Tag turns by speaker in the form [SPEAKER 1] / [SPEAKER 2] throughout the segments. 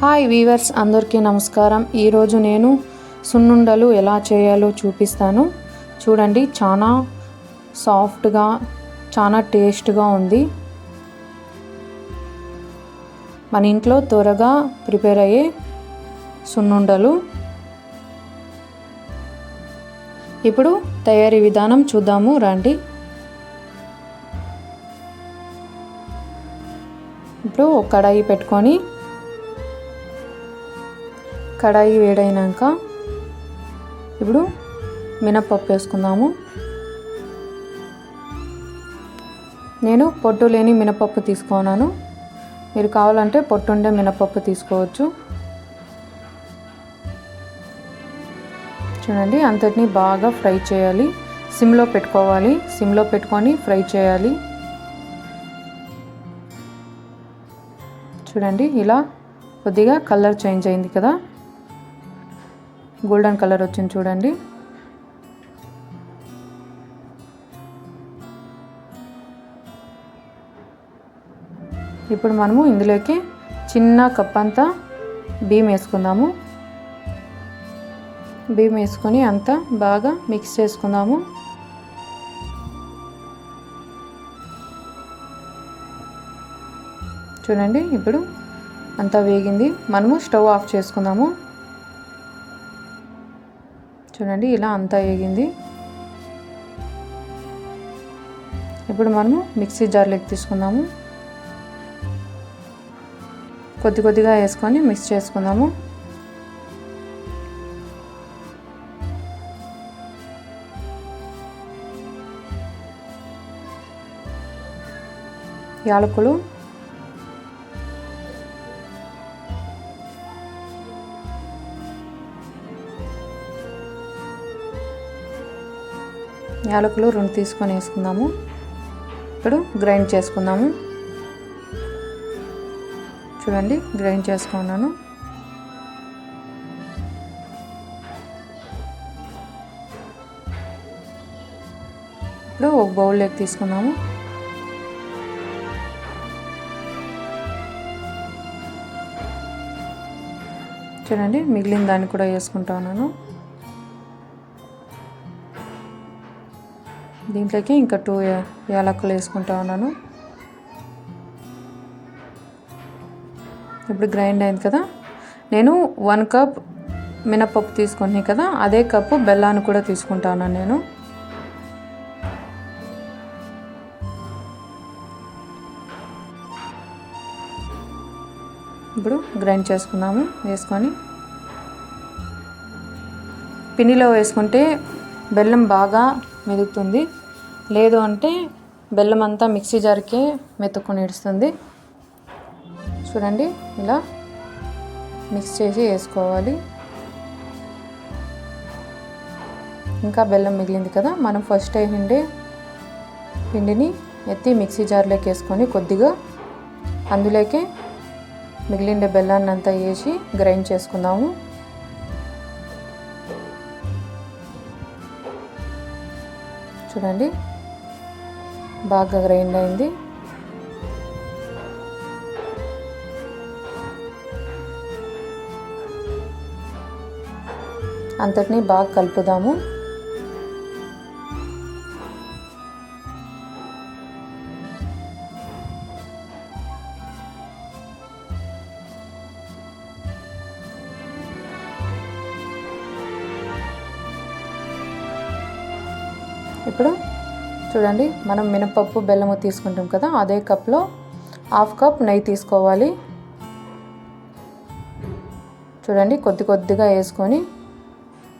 [SPEAKER 1] Hi weavers అందరికీ నమస్కారం. ఈరోజు నేను సున్నుండలు ఎలా చేయాలో చూపిస్తాను. చూడండి చాలా సాఫ్ట్గా చాలా టేస్ట్గా ఉంది. మన ఇంట్లో త్వరగా ప్రిపేర్ అయ్యే సున్నుండలు. ఇప్పుడు తయారీ విధానం చూద్దాము రండి. ఇప్పుడు కడాయి పెట్టుకొని కడాయి వేడైనాక ఇప్పుడు మినప్పప్పు వేసుకుందాము. నేను పొట్టు లేని మినపప్పు తీసుకున్నాను. మీరు కావాలంటే పొట్టుండే మినపప్పు తీసుకోవచ్చు. చూడండి అంతటిని బాగా ఫ్రై చేయాలి. సిమ్లో పెట్టుకోవాలి. సిమ్లో పెట్టుకొని ఫ్రై చేయాలి. చూడండి ఇలా కొద్దిగా కలర్ చేంజ్ అయింది కదా. గోల్డెన్ కలర్ వచ్చింది చూడండి. ఇప్పుడు మనము ఇందులోకి చిన్న కప్ అంతా బియ్యం వేసుకుందాము. బియ్యం వేసుకొని అంతా బాగా మిక్స్ చేసుకుందాము. చూడండి ఇప్పుడు అంతా వేగింది. మనము స్టవ్ ఆఫ్ చేసుకుందాము. చూడండి ఇలా అంతా వేగింది. ఇప్పుడు మనము మిక్సీ జార్లోకి తీసుకుందాము. కొద్ది కొద్దిగా వేసుకొని మిక్స్ చేసుకుందాము. యాలకులు యాలకులు రెండు తీసుకొని వేసుకుందాము. ఇప్పుడు గ్రైండ్ చేసుకుందాము. చూడండి గ్రైండ్ చేసుకున్నాను. ఇప్పుడు ఒక బౌల్లోకి తీసుకున్నాము చూడండి మిగిలిన దాన్ని కూడా వేసుకుంటా ఉన్నాను. దీంట్లోకి ఇంకా టూ యాలకులు వేసుకుంటా ఉన్నాను. ఇప్పుడు గ్రైండ్ అయింది కదా. నేను వన్ కప్ మినపప్పు తీసుకుని కదా అదే కప్పు బెల్లాన్ని కూడా తీసుకుంటాను నేను. ఇప్పుడు గ్రైండ్ చేసుకుందాము వేసుకొని. పిండిలో వేసుకుంటే బెల్లం బాగా మెదుగుతుంది లేదు అంటే బెల్లం అంతా మిక్సీ జార్కే మెతుక్కుని ఇడుస్తుంది చూడండి ఇలా మిక్స్ చేసి వేసుకోవాలి. ఇంకా బెల్లం మిగిలింది కదా మనం ఫస్ట్ వేసిండే పిండిని ఎత్తి మిక్సీ జార్లోకి వేసుకొని కొద్దిగా అందులోకి మిగిలిండే బెల్లాన్ని అంతా వేసి గ్రైండ్ చేసుకుందాము. చూడండి. బాగా గ్రైండ్ అయింది. అంతటిని బాగా కలుపుదాము. ఇప్పుడు చూడండి మనం మినపప్పు బెల్లము తీసుకుంటాం కదా అదే కప్లో హాఫ్ కప్ నెయ్యి తీసుకోవాలి. చూడండి కొద్ది కొద్దిగా వేసుకొని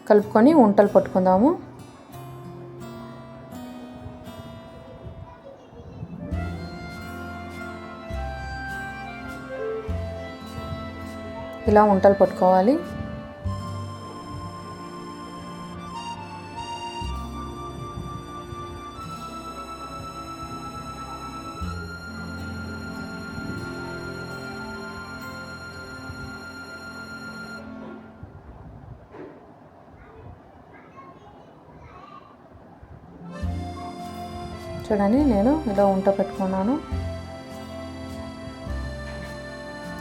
[SPEAKER 1] కలుపుకొని ఉంటలు పట్టుకుందాము. ఇలా ఉంటలు పట్టుకోవాలి. చూడండి నేను ఇలా ఉంట పెట్టుకున్నాను.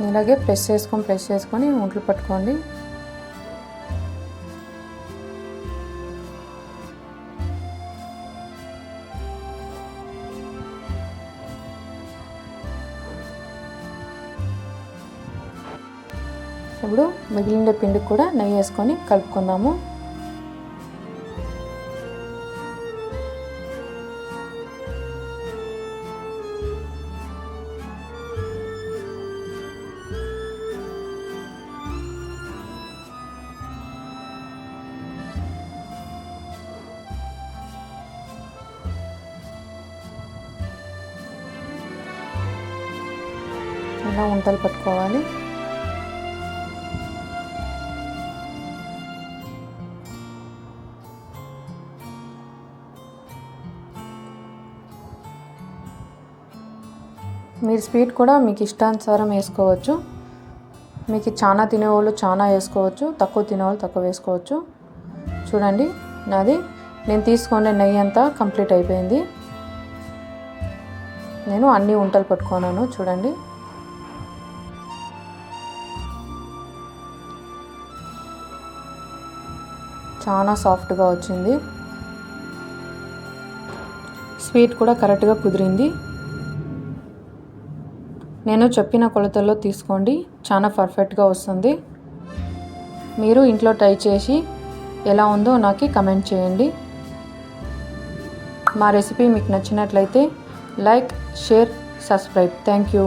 [SPEAKER 1] ఇలాగే ప్రెస్ చేసుకొని ప్రెస్ చేసుకొని ఉంట్లు పట్టుకోండి. ఇప్పుడు మిగిలిన పిండికి కూడా నెయ్యి వేసుకొని కలుపుకుందాము. ఇలా ఉంటలు పట్టుకోవాలి. మీరు స్వీట్ కూడా మీకు ఇష్టానుసారం వేసుకోవచ్చు. మీకు చాలా తినేవాళ్ళు చాలా వేసుకోవచ్చు. తక్కువ తినేవాళ్ళు తక్కువ వేసుకోవచ్చు. చూడండి నాది నేను తీసుకునే నెయ్యి అంతా కంప్లీట్ అయిపోయింది. నేను అన్ని ఉంటలు పట్టుకున్నాను చూడండి. చాలా సాఫ్ట్గా వచ్చింది. స్వీట్ కూడా కరెక్ట్గా కుదిరింది. నేను చెప్పిన కొలతల్లో తీసుకోండి చాలా పర్ఫెక్ట్గా వస్తుంది. మీరు ఇంట్లో ట్రై చేసి ఎలా ఉందో నాకు కమెంట్ చేయండి. మా రెసిపీ మీకు నచ్చినట్లయితే like share subscribe. Thank you.